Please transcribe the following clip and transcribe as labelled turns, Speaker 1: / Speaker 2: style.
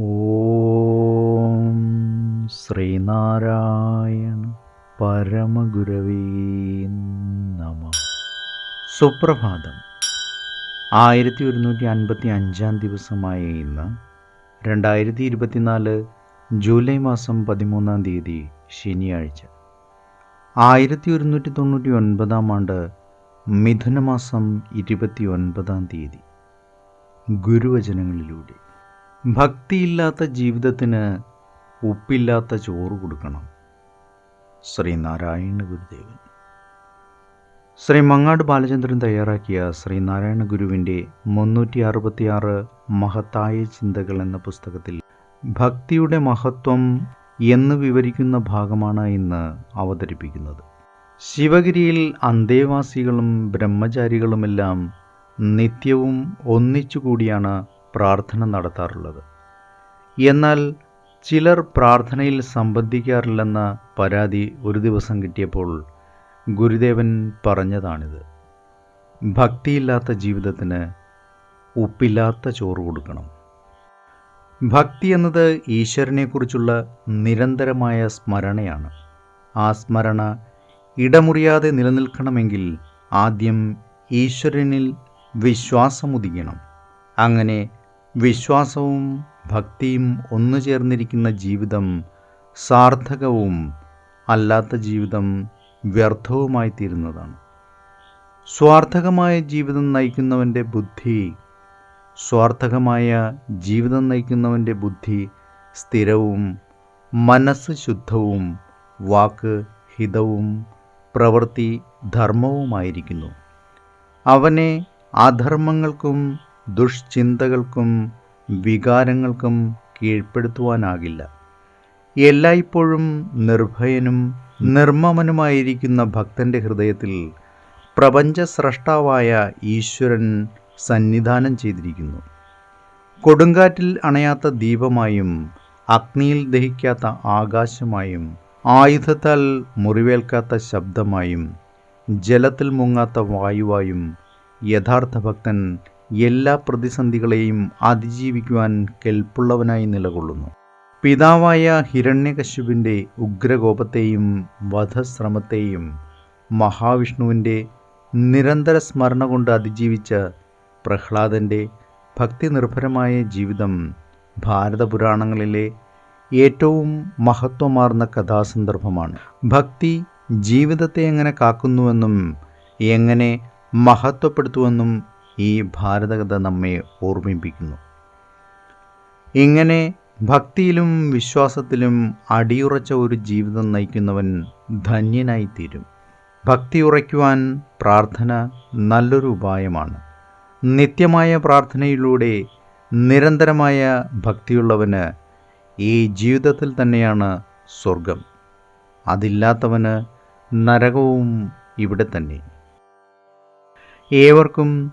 Speaker 1: ഓം ശ്രീനാരായണ പരമഗുരവീ നമ. സുപ്രഭാതം. ആയിരത്തി ഒരുന്നൂറ്റി അൻപത്തി അഞ്ചാം ദിവസമായ ഇന്ന് രണ്ടായിരത്തി ഇരുപത്തിനാല് ജൂലൈ മാസം പതിമൂന്നാം തീയതി ശനിയാഴ്ച. ആയിരത്തി ഒരുന്നൂറ്റി തൊണ്ണൂറ്റി ഒൻപതാം ആണ്ട് മിഥുനമാസം ഇരുപത്തി ഒൻപതാം തീയതി. ഗുരുവചനങ്ങളിലൂടെ. ഭക്തിയില്ലാത്ത ജീവിതത്തിന് ഉപ്പില്ലാത്ത ചോറ് കൊടുക്കണം. ശ്രീനാരായണ ഗുരുദേവൻ. ശ്രീ മങ്ങാട് ബാലചന്ദ്രൻ തയ്യാറാക്കിയ ശ്രീനാരായണ ഗുരുവിന്റെ മുന്നൂറ്റി അറുപത്തിയാറ് മഹത്തായ ചിന്തകൾ എന്ന പുസ്തകത്തിൽ ഭക്തിയുടെ മഹത്വം എന്ന് വിവരിക്കുന്ന ഭാഗമാണ് ഇന്ന് അവതരിപ്പിക്കുന്നത്. ശിവഗിരിയിൽ അന്തേവാസികളും ബ്രഹ്മചാരികളുമെല്ലാം നിത്യവും ഒന്നിച്ചുകൂടിയാണ് പ്രാർത്ഥന നടത്താറുള്ളത്. എന്നാൽ ചിലർ പ്രാർത്ഥനയിൽ സംബന്ധിക്കാറില്ലെന്ന പരാതി ഒരു ദിവസം കിട്ടിയപ്പോൾ ഗുരുദേവൻ പറഞ്ഞതാണിത്. ഭക്തിയില്ലാത്ത ജീവിതത്തിന് ഉപ്പില്ലാത്ത ചോറ് കൊടുക്കണം. ഭക്തി എന്നത് ഈശ്വരനെക്കുറിച്ചുള്ള നിരന്തരമായ സ്മരണയാണ്. ആ സ്മരണ ഇടമുറിയാതെ നിലനിൽക്കണമെങ്കിൽ ആദ്യം ഈശ്വരനിൽ വിശ്വാസമുദിക്കണം. അങ്ങനെ വിശ്വാസവും ഭക്തിയും ഒന്നു ചേർന്നിരിക്കുന്ന ജീവിതം സാർത്ഥകവും അല്ലാത്ത ജീവിതം വ്യർത്ഥവുമായി തീരുന്നതാണ്. സ്വാർത്ഥകമായ ജീവിതം നയിക്കുന്നവന്റെ ബുദ്ധി സ്വാർത്ഥകമായ ജീവിതം നയിക്കുന്നവന്റെ ബുദ്ധി സ്ഥിരവും മനസ്സ് ശുദ്ധവും വാക്ക് ഹിതവും പ്രവൃത്തി ധർമ്മവുമായിരിക്കുന്നു. അവനെ അധർമ്മങ്ങൾക്കും ദുഷ്ചിന്തകൾക്കും വികാരങ്ങൾക്കും കീഴ്പ്പെടുത്തുവാനാകില്ല. എല്ലായ്പ്പോഴും നിർഭയനും നിർമ്മമനുമായിരിക്കുന്ന ഭക്തന്റെ ഹൃദയത്തിൽ പ്രപഞ്ച സ്രഷ്ടാവായ ഈശ്വരൻ സന്നിധാനം ചെയ്തിരിക്കുന്നു. കൊടുങ്കാറ്റിൽ അണയാത്ത ദീപമായും അഗ്നിയിൽ ദഹിക്കാത്ത ആകാശമായും ആയുധത്താൽ മുറിവേൽക്കാത്ത ശബ്ദമായും ജലത്തിൽ മുങ്ങാത്ത വായുവായും യഥാർത്ഥ ഭക്തൻ എല്ലാ പ്രതിസന്ധികളെയും അതിജീവിക്കുവാൻ കെൽപ്പുള്ളവനായി നിലകൊള്ളുന്നു. പിതാവായ ഹിരണ്യകശുവിന്റെ ഉഗ്രകോപത്തെയും വധശ്രമത്തെയും മഹാവിഷ്ണുവിന്റെ നിരന്തര സ്മരണ കൊണ്ട് അതിജീവിച്ച പ്രഹ്ലാദന്റെ ഭക്തിനിർഭരമായ ജീവിതം ഭാരതപുരാണങ്ങളിലെ ഏറ്റവും മഹത്വമാർന്ന കഥാസന്ദർഭമാണ്. ഭക്തി ജീവിതത്തെ എങ്ങനെ കാക്കുന്നുവെന്നും എങ്ങനെ മഹത്വപ്പെടുത്തുമെന്നും ഈ ഭാരതകഥ നമ്മെ ഓർമ്മിപ്പിക്കുന്നു. ഇങ്ങനെ ഭക്തിയിലും വിശ്വാസത്തിലും അടിയുറച്ച ഒരു ജീവിതം നയിക്കുന്നവൻ ധന്യനായിത്തീരും. ഭക്തി ഉറയ്ക്കുവാൻ പ്രാർത്ഥന നല്ലൊരു ഉപായമാണ്. നിത്യമായ പ്രാർത്ഥനയിലൂടെ നിരന്തരമായ ഭക്തിയുള്ളവന് ഈ ജീവിതത്തിൽ തന്നെയാണ് സ്വർഗം അതില്ലാത്തവന് നരകവും ഇവിടെ തന്നെ. ഏവർക്കും